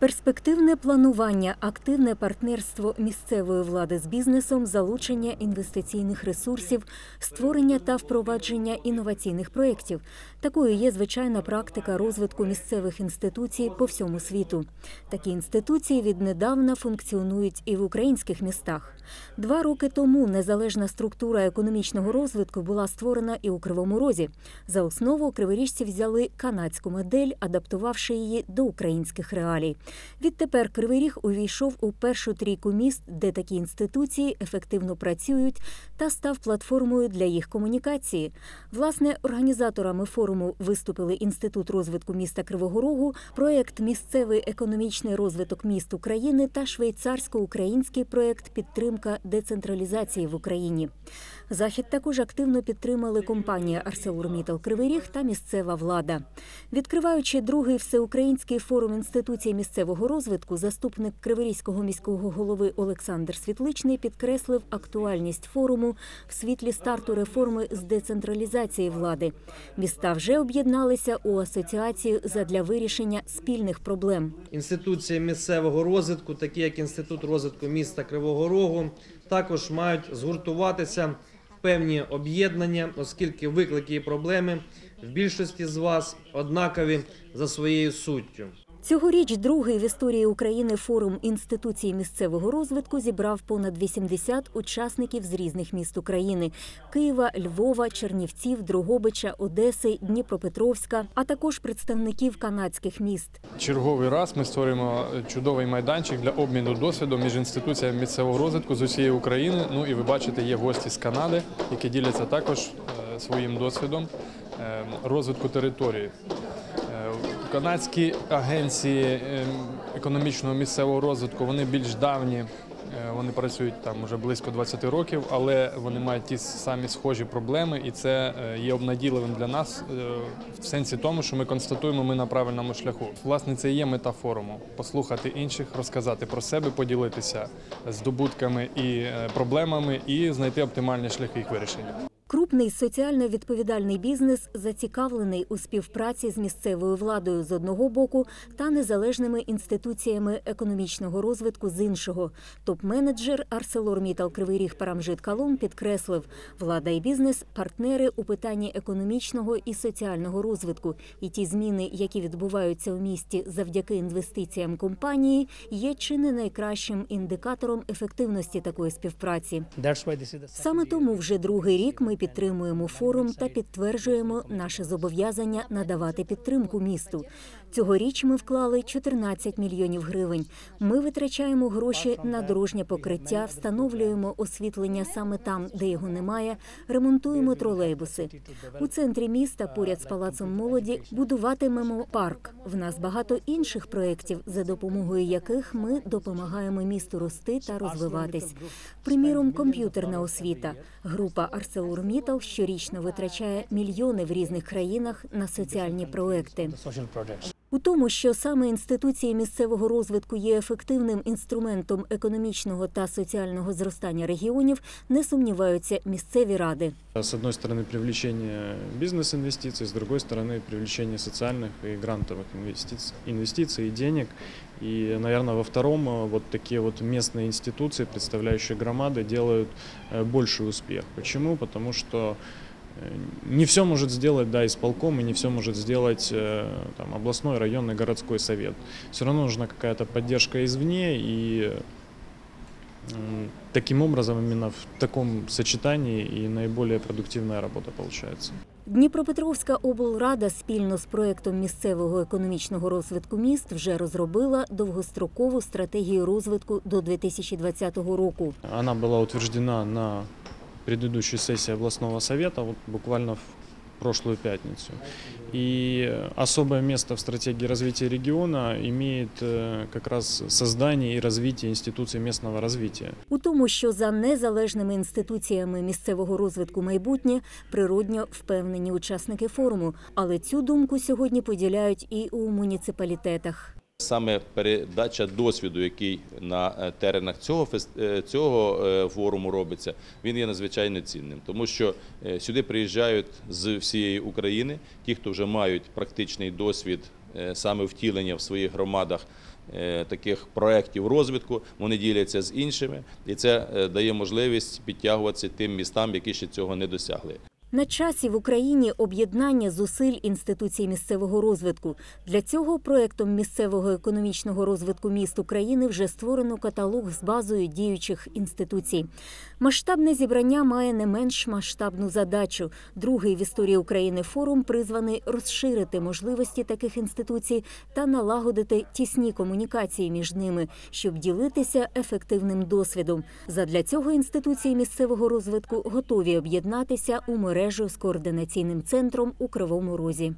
Перспективне планування, активне партнерство місцевої влади з бізнесом, залучення інвестиційних ресурсів, створення та впровадження інноваційних проєктів. Такою є звичайна практика розвитку місцевих інституцій по всьому світу. Такі інституції віднедавна функціонують і в українських містах. Два роки тому незалежна структура економічного розвитку була створена і у Кривому Розі. За основу криворіжці взяли канадську модель, адаптувавши її до українських реалій. Відтепер Кривий Ріг увійшов у першу трійку міст, де такі інституції ефективно працюють, та став платформою для їх комунікації. Власне, організаторами форуму виступили Інститут розвитку міста Кривого Рогу, проект Місцевий економічний розвиток міст України та швейцарсько-український проект Підтримка децентралізації в Україні. Захід також активно підтримали компанія ArcelorMittal Кривий Ріг та місцева влада. Відкриваючи другий всеукраїнський форум інституції місцевого розвитку, заступник Криворізького міського голови Олександр Світличний підкреслив актуальність форуму в світлі старту реформи з децентралізації влади. Міста вже об'єдналися у асоціацію задля вирішення спільних проблем. Інституції місцевого розвитку, такі як Інститут розвитку міста Кривого Рогу, також мають згуртуватися певні об'єднання, оскільки виклики і проблеми в більшості з вас однакові за своєю суттю. Цьогоріч другий в історії України форум інституцій місцевого розвитку зібрав понад 80 учасників з різних міст України: Києва, Львова, Чернівців, Дрогобича, Одеси, Дніпропетровська, а також представників канадських міст. Черговий раз ми створюємо чудовий майданчик для обміну досвідом між інституціями місцевого розвитку з усієї України. Ну і ви бачите, є гості з Канади, які діляться також е, своїм досвідом е, розвитку території. Канадські агенції е, економічного місцевого розвитку вони більш давні. е, Вони працюють там уже близько 20 років, але вони мають ті самі схожі проблеми, і це е, є обнадійливим для нас е, в сенсі тому, що ми констатуємо, ми на правильному шляху. Власне, це і є мета форуму послухати інших, розказати про себе, поділитися здобутками і проблемами, і знайти оптимальні шляхи їх вирішення. Крупний соціально відповідальний бізнес зацікавлений у співпраці з місцевою владою з одного боку та незалежними інституціями економічного розвитку з іншого. Топ-менеджер ArcelorMittal Кривий Ріг Парамжит Калун підкреслив, влада і бізнес партнери у питанні економічного і соціального розвитку. І ті зміни, які відбуваються у місті завдяки інвестиціям компанії, є чи не найкращим індикатором ефективності такої співпраці. Саме тому вже другий рік ми підтримуємо форум та підтверджуємо наше зобов'язання надавати підтримку місту. Цьогоріч ми вклали 14 мільйонів гривень. Ми витрачаємо гроші на дорожнє покриття, встановлюємо освітлення саме там, де його немає, ремонтуємо тролейбуси. У центрі міста, поряд з палацом молоді, будуватимемо парк. В нас багато інших проєктів, за допомогою яких ми допомагаємо місту рости та розвиватись. Приміром, комп'ютерна освіта. Група ArcelorMittal щорічно витрачає мільйони в різних країнах на соціальні проекти. social projects. У тому, що саме інституції місцевого розвитку є ефективним інструментом економічного та соціального зростання регіонів, не сумніваються місцеві ради. С одной стороны привлечение бизнес-инвестиций, с другой стороны привлечение социальных и грантовых инвестиций, инвестиций и денег. И, наверное, во втором э, вот такие вот местные институции, представляющие громады, делают э, больший успех. Почему? Потому что э, не все может сделать да, исполком, и не все может сделать э, там, областной, районный, городской совет. Все равно нужна какая-то поддержка извне, и м, таким образом именно в таком сочетании и наиболее продуктивная работа получается. Дніпропетровська облрада спільно з проектом місцевого економічного розвитку міст вже розробила довгострокову стратегію розвитку до 2020 року. Она была утверждена на предыдущей сессии областного совета, вот буквально в прошлую пятницу. И особое место в стратегии развития региона имеет э, как раз создание и развитие институций местного развития. У тому, що за незалежними інституціями місцевого розвитку майбутнє природньо впевнені учасники форуму, але цю думку сьогодні поділяють і у муніципалітетах. Саме передача досвіду, який на е, теренах цього е, цього е, форуму робиться, він є надзвичайно цінним, тому що сюди приїжджають з всієї України ті, хто вже мають практичний досвід саме втілення в своїх громадах таких проєктів розвитку, вони діляться з іншими, і це дає можливість підтягуватися тим містам, які ще цього не досягли. На часі в Україні об'єднання зусиль інституцій місцевого розвитку. Для цього проектом місцевого економічного розвитку міст України вже створено каталог з базою діючих інституцій. Масштабне зібрання має не менш масштабну задачу. Другий в історії України форум призваний розширити можливості таких інституцій та налагодити тісні комунікації між ними, щоб ділитися ефективним досвідом. Задля цього інституції місцевого розвитку готові об'єднатися у мережу з координаційним центром у Кривому Розі.